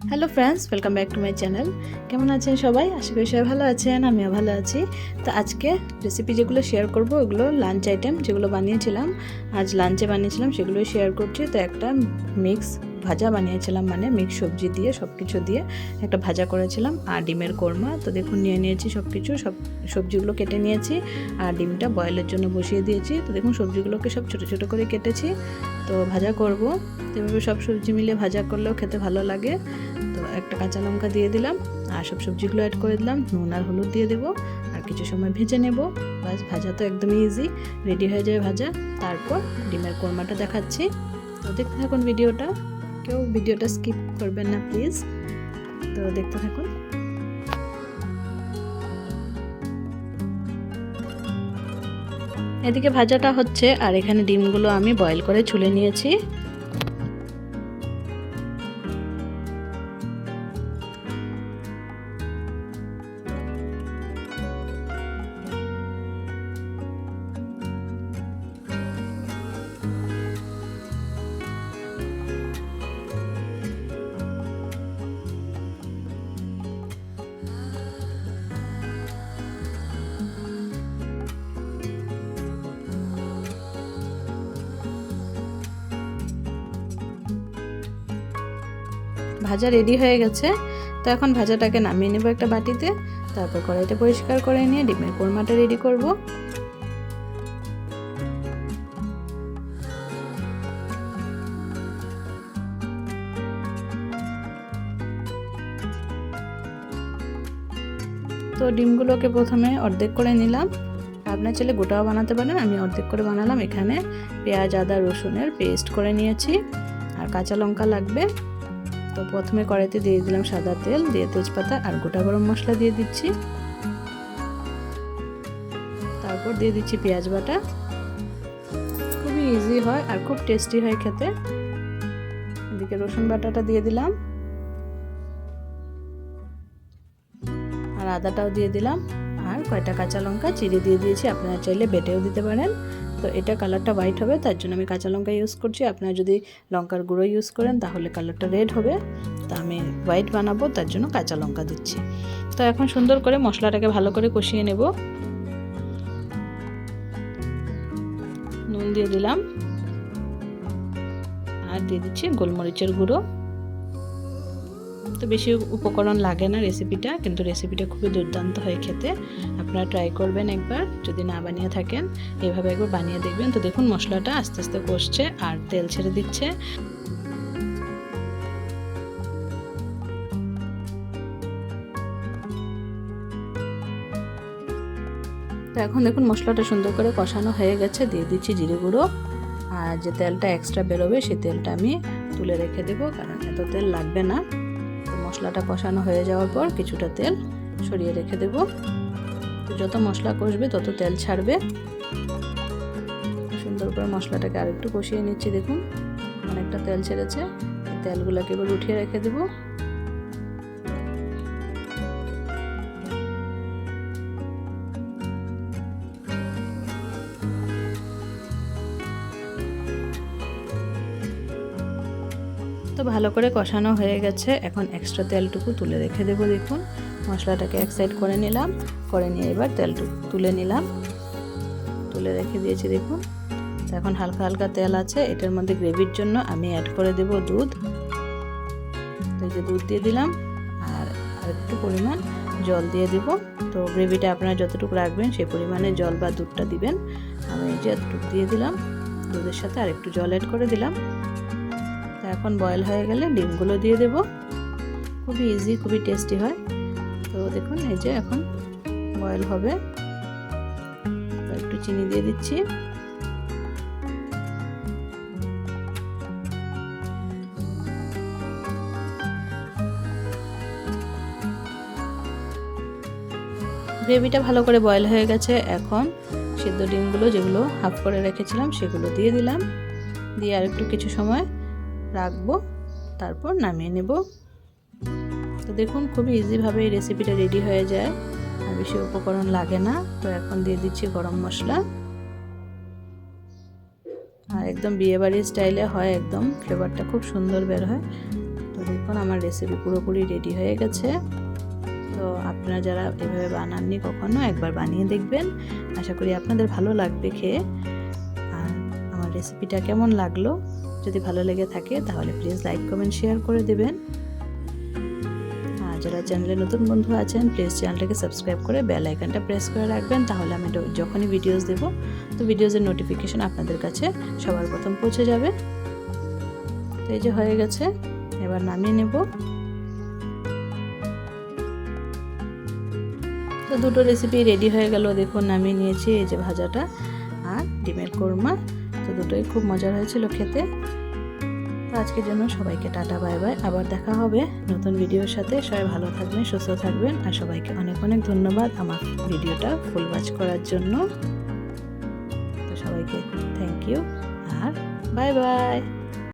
Hello friends welcome back to my channel কেমন আছেন সবাই? আশা করি সবাই ভালো আছেন, আমিও ভালো আছি। তো আজকে রেসিপি যেগুলো শেয়ার করব, ওগুলো লাঞ্চ আইটেম যেগুলো বানিয়েছিলাম, আজ লাঞ্চে বানিয়েছিলাম, সেগুলোই শেয়ার করছি। তো একটা মিক্স ভাজা বানিয়েছিলাম মানে মিক্স সবজি দিয়ে সব কিছু দিয়ে একটা ভাজা করেছিলাম আর ডিমের কোরমা। তো দেখুন, নিয়ে নিয়েছি সব কিছু সব সবজিগুলো কেটে নিয়েছি আর ডিমটা বয়েলের জন্য বসিয়ে দিয়েছি। তো দেখুন, সবজিগুলোকে সব ছোটো ছোটো করে কেটেছি। তো ভাজা করব। তো এভাবে সব সবজি মিলে ভাজা করলেও খেতে ভালো লাগে। তো একটা কাঁচা লঙ্কা দিয়ে দিলাম আর সব সবজিগুলো অ্যাড করে দিলাম। নুন আর হলুদ দিয়ে দেবো আর কিছু সময় ভেজে নেব। বাস ভাজা তো একদমই ইজি রেডি হয়ে যায় ভাজা। তারপর ডিমের কোরমাটা দেখাচ্ছি। তো দেখতে থাকুন ভিডিওটা। কেউ ভিডিওটা স্কিপ করবেন না, প্লিজ। তো দেখতে থাকুন। এদিকে ভাজাটা হচ্ছে, আর এখানে ডিমগুলো আমি বয়েল করে ছুলে নিয়েছি। ভাজা রেডি হয়ে গেছে। তো এখন ভাজাটাকে নামিয়ে নেব একটা বাটিতে। তারপর কড়াইটা পরিষ্কার করে নিয়ে ডিমের কোরমাটা রেডি করব। তো ডিমগুলোকে প্রথমে অর্ধেক করে নিলাম। আপনার ছেলে গোটাও বানাতে পারেন। আমি অর্ধেক করে বানালাম। এখানে পেঁয়াজ, আদা, রসুনের পেস্ট করে নিয়েছি। আর কাঁচা লঙ্কা লাগবে। তো প্রথমে কড়াইতে দিয়ে দিলাম সাদা তেল, দিয়ে তেজপাতা আর গোটা গরম মশলা দিয়ে দিচ্ছি। তারপর দিয়ে দিচ্ছি পেঁয়াজ বাটা। খুবই ইজি হয় আর খুব টেস্টি হয় খেতে। এদিকে রসুন বাটাটা দিয়ে দিলাম। আর আদাটাও দিয়ে দিলাম। আর কয়টা কাঁচা লঙ্কা চিড়ে দিয়ে দিয়েছি, আপনারা চাইলে বেটেও দিতে পারেন। তো এটা কালারটা হোয়াইট হবে, তার জন্য আমি কাঁচা লঙ্কা ইউজ করছি। আপনারা যদি লঙ্কার গুঁড়ো ইউজ করেন, তাহলে কালারটা রেড হবে। তো আমি হোয়াইট বানাবো, তার জন্য কাঁচা লঙ্কা দিচ্ছি। তো এখন সুন্দর করে মশলাটাকে ভালো করে কষিয়ে নেব। নুন দিয়ে দিলাম। আর দিয়ে দিচ্ছি গোলমরিচের গুঁড়ো। তো বেশি উপকরণ লাগে না রেসিপিটা কিন্তু রেসিপিটা খুবই দুর্দান্ত হয় খেতে। আপনারা ট্রাই করবেন একবার, যদি না বানিয়ে থাকেন, এভাবে একবার বানিয়ে দেখবেন। তো দেখুন, মশলাটা আস্তে আস্তে কষছে আর তেল ছেড়ে দিচ্ছে। তো এখন দেখুন, মশলাটা সুন্দর করে কষানো হয়ে গেছে। দিয়ে দিচ্ছি জিরে গুঁড়ো। আর যে তেলটা এক্সট্রা বেরোবে সেই তেলটা আমি তুলে রেখে দেবো, কারণ এত তেল লাগবে না। মশলাটা কষানো হয়ে যাওয়ার পর কিছুটা তেল সরিয়ে রেখে দেব। যত মশলা কষবে, তত তেল ছাড়বে। সুন্দর করে মশলাটাকে আরেকটু কষিয়ে নিচ্ছি, দেখুন। অনেকটা তেল ছেড়েছে। তেলগুলোকে এবার উঠিয়ে রেখে দেবো। তো ভালো করে কষানো হয়ে গেছে। এখন এক্সট্রা তেলটুকু তুলে রেখে দেবো, দেখুন। মশলাটাকে এক সাইড করে নিলাম, করে নিয়ে এবার তেলটুকু তুলে নিলাম। তুলে রেখে দিয়েছি, দেখুন। এখন হালকা হালকা তেল আছে, এটার মধ্যে গ্রেভির জন্য আমি অ্যাড করে দেব দুধ। এই যে দুধ দিয়ে দিলাম, আর একটু পরিমাণ জল দিয়ে দিব। তো গ্রেভিটা আপনারা যতটুকু রাখবেন, সেই পরিমাণে জল বা দুধটা দিবেন। আমি এই যে এতটুকু দিয়ে দিলাম, দুধের সাথে আরেকটু জল অ্যাড করে দিলাম। এখন বয়েল হয়ে গেলে ডিমগুলো দিয়ে দেব। খুবই ইজি খুবই টেস্টি হয়। তো দেখুন, এই যে এখন বয়েল হবে। একটু চিনি দিয়ে দিচ্ছি। গ্রেভিটা ভালো করে বয়েল হয়ে গেছে। এখন সিদ্ধ ডিমগুলো যেগুলো হাফ করে রেখেছিলাম, সেগুলো দিয়ে দিলাম। দিয়ে আর একটু কিছু সময় রাখব, তারপর নামিয়ে নেব। তো দেখুন খুবই ইজিভাবে এই রেসিপিটা রেডি হয়ে যায়। আর বেশি উপকরণ লাগে না। তো এখন দিয়ে দিচ্ছি গরম মশলা। আর একদম বিয়েবাড়ির স্টাইলে হয় একদম। ফ্লেভারটা খুব সুন্দর বের হয়। তো দেখুন, আমার রেসিপি পুরোপুরি রেডি হয়ে গেছে। তো আপনারা যারা এভাবে বানাননি কখনো, একবার বানিয়ে দেখবেন। আশা করি আপনাদের ভালো লাগবে খেয়ে। আর আমার রেসিপিটা কেমন লাগল? যদি ভালো লেগে থাকে, তাহলে প্লিজ লাইক কমেন্ট শেয়ার করে দেবেন। আর যারা চ্যানেলে নতুন বন্ধু আছেন প্লিজ চ্যানেলটাকে সাবস্ক্রাইব করে বেল আইকনটা প্রেস করে রাখবেন, তাহলে আমি যখনই ভিডিওস দেব, তো ভিডিওসের নোটিফিকেশন আপনাদের কাছে সবার প্রথম পৌঁছে যাবে। তো এই যে হয়ে গেছে, এবার নামিয়ে নেব। তো দুটো রেসিপি রেডি হয়ে গেল, দেখুন, নামিয়ে নিয়েছি, এই যে ভাজাটা আর ডিমের কোরমা। তো দুটোই খুব মজার হয়েছিল খেতে। তো আজকের জন্য সবাইকে টাটা, বাই বাই। আবার দেখা হবে নতুন ভিডিওর সাথে। সবাই ভালো থাকবেন, সুস্থ থাকবেন। আর সবাইকে অনেক অনেক ধন্যবাদ আমার ভিডিওটা ফুল ওয়াচ করার জন্য। তো সবাইকে থ্যাংক ইউ আর বাই বাই।